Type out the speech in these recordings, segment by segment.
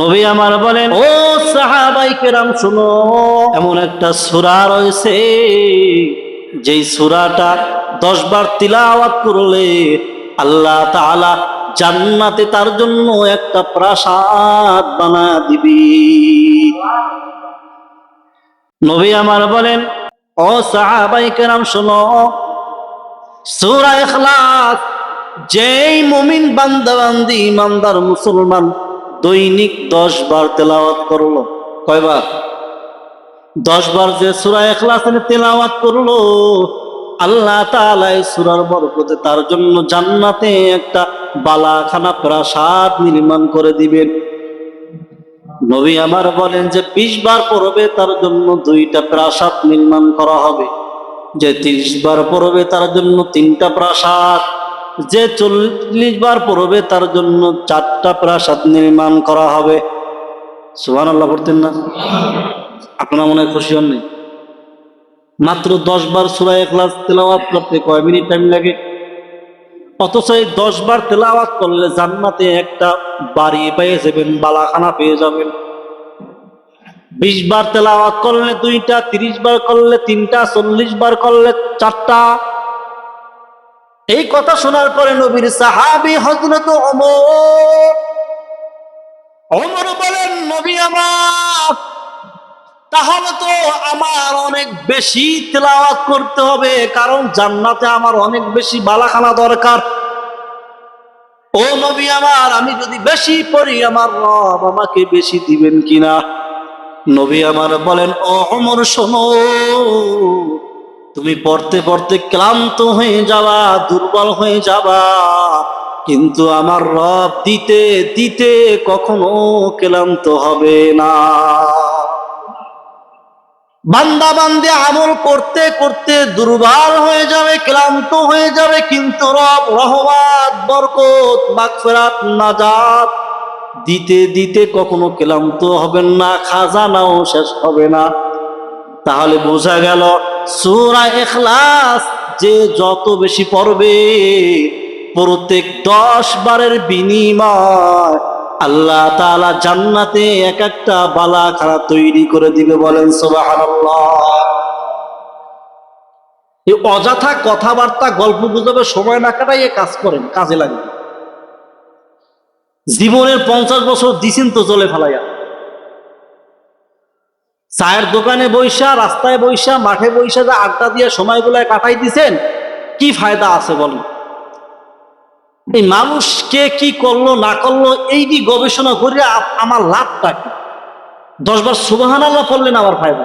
নবী আমার বলেন, ও সাহাবাই কেরাম, শুনো, এমন একটা সূরা রয়েছে, যেই সূরাটা দশ বার তিলাওয়াত করলে আল্লাহ তাআলা জান্নাতে তার জন্য একটা প্রাসাদ বানা দিবি। নবী আমার বলেন, ও সাহাবাই কেরাম, শোনো, সূরা ইখলাস, যেই মুমিন বান্দাবান্দি, ইমানদার মুসলমান দৈনিক দশ বার তেলাওয়াত করল। কয়বার? দশ বার যে সূরা ইখলাস তেলাওয়াত করল আল্লাহ তাআলা এই সূরার বরকতে তার জন্য জান্নাতে একটা বালাখানা প্রাসাদ নির্মাণ করে দিবেন। নবী আমার বলেন যে বিশ বার পড়বে তার জন্য দুইটা প্রাসাদ নির্মাণ করা হবে। যে তিরিশ বার পড়বে তার জন্য তিনটা প্রাসাদ। যে চল্লিশ বার পড়বে, তার জন্য চারটা প্রাসাদ নির্মাণ করা হবে। সুহান আল্লাহ পড়তেন না? আপনার মনে খুশি হননি? মাত্র দশ বার সুরাই ক্লাস তেলাওয়াত করতে কয় মিনিট টাইম লাগে? অথচ এই দশ বার তেলাওয়াত করলে জান্নাতে একটা বাড়ি পেয়ে যাবেন, বালাখানা পেয়ে যাবেন। বিশ বার তেলাওয়াত করলে দুইটা, তিরিশ বার করলে তিনটা, চল্লিশ বার করলে চারটা এই কথা শোনার পরে নবীর সাহাবি হজরত অমর অমর বলেন, নবী আমার, তাহলে তো আমার অনেক বেশি তেলাওয়াত করতে হবে, কারণ জান্নাতে আমার অনেক বেশি বালাখানা দরকার। ও নবী আমার, আমি যদি বেশি পড়ি, আমার রব আমাকে বেশি দিবেন কিনা? নবী আমার বলেন, ও অমর শোনো তুমি পড়তে পড়তে ক্লান্ত হয়ে যাবা, দুর্বল হয়ে যাবা। কিন্তু আমার রব দিতে দিতে কখনো ক্লান্ত হবে না। বান্দা বান্দে আমল করতে করতে দুর্বল হয়ে যাবে, ক্লান্ত হয়ে যাবে, কিন্তু রব রহমাত, বরকত, মাগফিরাত, নাজাত দিতে দিতে কখনো ক্লান্ত হবেন না, খাজানাও শেষ হবে না। তাহলে বোঝা গেল সূরা ইখলাস যে যত বেশি পড়বে, প্রত্যেক দশ বারের বিনিময় আল্লাহ তাআলা জান্নাতে এক একটা বালা খারা তৈরি করে দিবে বলেন সুবহানাল্লাহ। এই অযথা কথাবার্তা, গল্প গুজবে সময় না কাটাই কাজ করেন, কাজে লাগে জীবনের পঞ্চাশ বছর দিছেন তো চলে ফেলাইয়া। চায়ের দোকানে বৈশা, রাস্তায় বৈশা, মাঠে বৈশা যা আড্ডা দিয়ে সময়গুলায় কাটাই দিছেন, কি ফায়দা আছে বলেন? এই মানুষকে কি করল, না করল, এই কি গবেষণা করে আমার লাভটা কি? দশবার সুবাহান আল্লাহ পড়লেন আমার ফায়দা।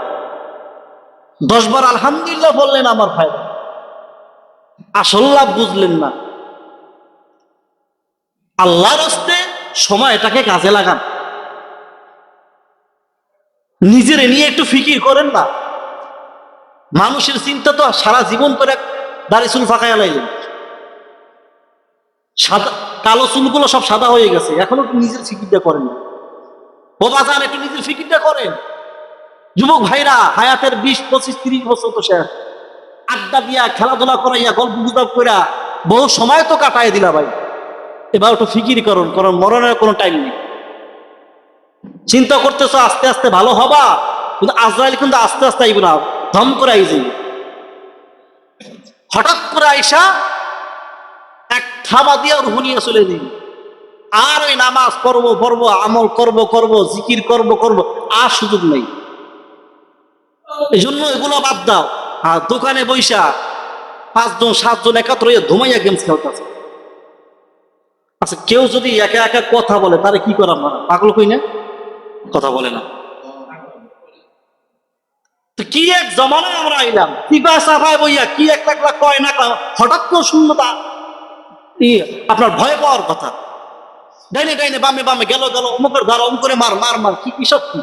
দশবার আলহামদুলিল্লাহ বললেন আমার ফায়দা। আসল লাভ বুঝলেন না। আল্লাহর হস্তে সময়টাকে কাজে লাগান। নিজের নিয়ে একটু ফিকির করেন না। মানুষের চিন্তা তো সারা জীবন করে দাড়ি চুল ফাঁকায় লাইলেন সাদা কালো চুলগুলো সব সাদা হয়ে গেছে, এখনও একটু নিজের ফিকিরটা করেন না। বাবা যান একটু নিজের ফিকিরটা করেন। যুবক ভাইরা, হায়াতের বিশ, পঁচিশ, তিরিশ বছর তো শেষ। আড্ডা দিয়া, খেলাধুলা করাইয়া, গল্প গুজব কইরা, বহু সময় তো কাটাই দিলা ভাই। এবার একটু ফিকির করুন, কারণ মরণের কোনো টাইম নেই। চিন্তা করতেছো আস্তে আস্তে ভালো হবা, কিন্তু আজরাইল কিন্তু আস্তে আস্তে আইব না, ধম করে আইজি হঠাৎ করে আইসা এক থাবা দিয়া রুহ নিয়ে চলে দিই আর ওই নামাজ পড়ব পড়ব, আমল করব করব, জিকির করব করব, আর সুযোগ নেই। এই জন্য এগুলো বাদ দাও। আর দোকানে বৈশা পাঁচজন, সাতজন একাত্র হয়ে ধুমাইয়া গেমস খেলতেছে। আচ্ছা কেউ যদি একা একা কথা বলে তারে কি করা পাগল কই না? কথা বলে না। কি এক জমানায় আমরা আইলাম? পিপা সাফায় বইয়া, কি এক লাখ লাখ কয় না হঠাৎ করে শূন্যতা? আপনার ভয় পাওয়ার কথা। ডাইনে ডাইনে বামে বামে গেল গেল, অমুকের ধর অমুক করে মার মার মার, কি কি সব কি?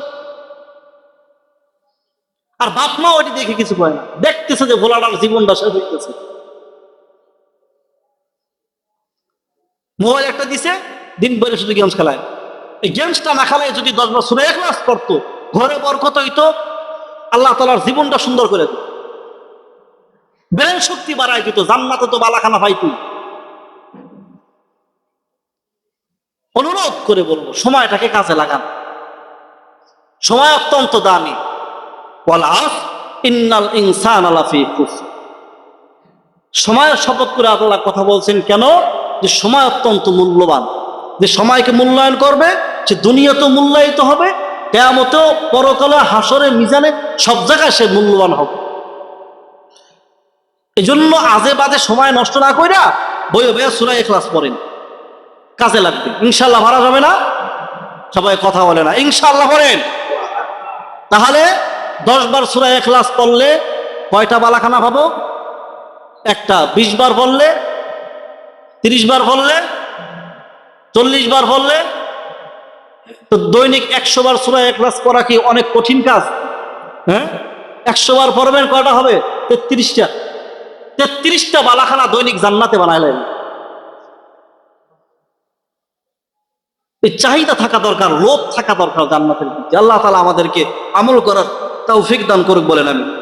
আর বাপ মা ওটি দেখে কিছু কয় না। দেখতেছে যে ভোলাটার জীবনটা শেষ হইতেছে মোবাইল একটা দিছে, দিন ভরে শুধু গেমস খেলায়। এই গেমসটা না খেলায় যদি দশ বছর এক ক্লাস করতো ঘরে বরকত হইতো, আল্লাহ তালার জীবনটা সুন্দর করে দিত। ব্রেন শক্তি বাড়াই দিত, জান্নাতে তো বালাখানা পাইতুই। অনুরোধ করে বলব, সময়টাকে কাজে লাগান। সময় অত্যন্ত দামি। ইন্নাল ইনসান সময়ের শপথ করে আল্লাহ কথা বলছেন কেন? যে সময় অত্যন্ত মূল্যবান। যে সময়কে মূল্যায়ন করবে সে দুনিয়াতেও মূল্যায়িত হবে, কেয়ামতেও পরকালে হাসরে মিজানে সব জায়গায় সে মূল্যবান হবে। এই জন্য আজে বাজে সময় নষ্ট না কইরা বই বইয়া সুরাই ক্লাস পড়েন। কাজে লাগবে। ইনশাল্লাহ ভাড়া যাবে না? সবাই কথা বলে না। ইনশাল্লাহ পড়েন। তাহলে দশ বার সুরাই ক্লাস পড়লে কয়টা বালাখানা পাবো? একটা বিশ বার পড়লে, তিরিশ বার পড়লে, চল্লিশ বার পড়লে তো দৈনিক একশো বার সুরাই ক্লাস করা কি অনেক কঠিন কাজ? হ্যাঁ? একশো বার পড়বেন, কয়টা হবে? তেত্রিশটা। তেত্রিশটা বালাখানা দৈনিক জান্নাতে বানাইলেন। চাহিদা থাকা দরকার, লোভ থাকা দরকার জান্নাতের আল্লাহ তালা আমাদেরকে আমল করার তৌফিক দান করুক বলেন আমি।